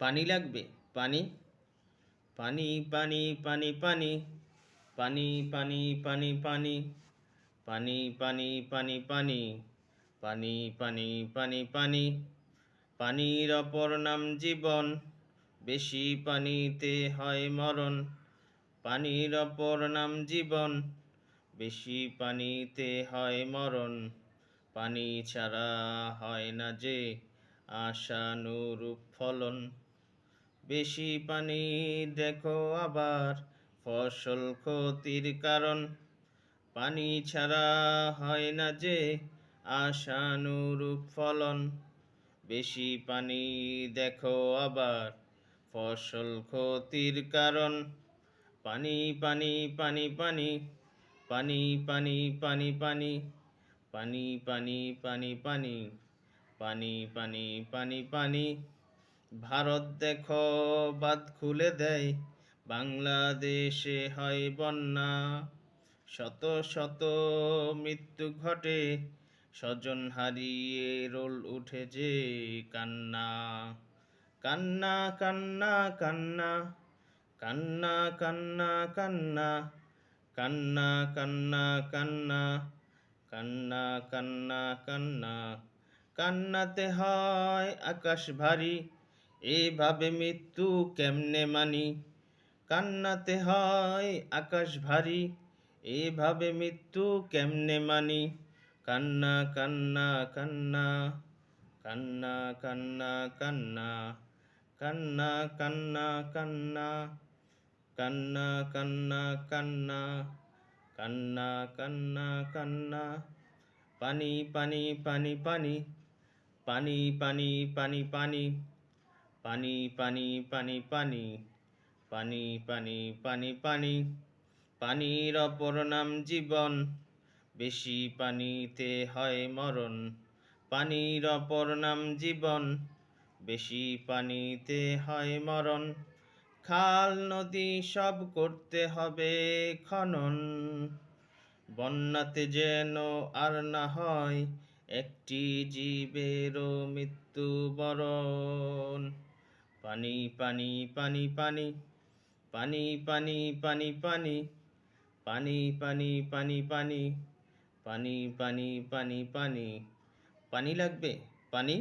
পানি লাগবে? পানি? পানি পানি পানি পানি। পানি পানি পানি পানি। পানি পানি পানি পানি। পানি পানি পানি পানি। পানির অপর নাম জীবন। বেশি পানিতে হয় মরণ। পানির অপর নাম জীবন। বেশি পানিতে হয় মরণ। পানি ছাড়া হয় না যে আশানুরূপ ফলন। বেশি পানি দেখো আবার ফসল ক্ষতির কারণ পানি ছাড়া হয় না যে আশানুরূপ ফলন বেশি পানি দেখো আবার ফসল ক্ষতির কারণ পানি পানি পানি পানি পানি পানি পানি পানি পানি পানি পানি পানি পানি পানি পানি পানি ভারত দেখো বাদ খুলে দেয় বাংলাদেশে হয় বন্যা শত শত মৃত্যু ঘটে স্বজন হারিয়ে রোল উঠে যে কান্না কান্না কান্না কান্না কান্না কান্না কান্না কান্না কান্না কান্না কান্না কান্না কান্না কান্নাতে হয় আকাশ ভারী এভাবে মৃত্যু কেমনে মানি কান্নাতে হয় আকাশ ভারী এভাবে মৃত্যু কেমনে মানি কান্না কান্না কান্না কান্না কান্না কান্না কান্না কান্না কান্না কান্না কান্না কান্না কান্না কান্না কান্না পানি পানি পানি পানি পানি পানি পানি পানি পানি পানি পানি পানি পানি পানি পানি পানি, পানির অপর নাম জীবন। বেশি পানিতে হয় মরণ, পানির অপর নাম জীবন। বেশি পানিতে হয় মরণ, খাল, নদী, সব করতে হবে খনন। বন্যাতে যেন আর না হয় একটি জীবেরও মৃত্যুবরণ। পানি পানি পানি পানি পানি পানি পানি পানি পানি পানি পানি পানি পানি পানি পানি পানি পানি লাগবে পানি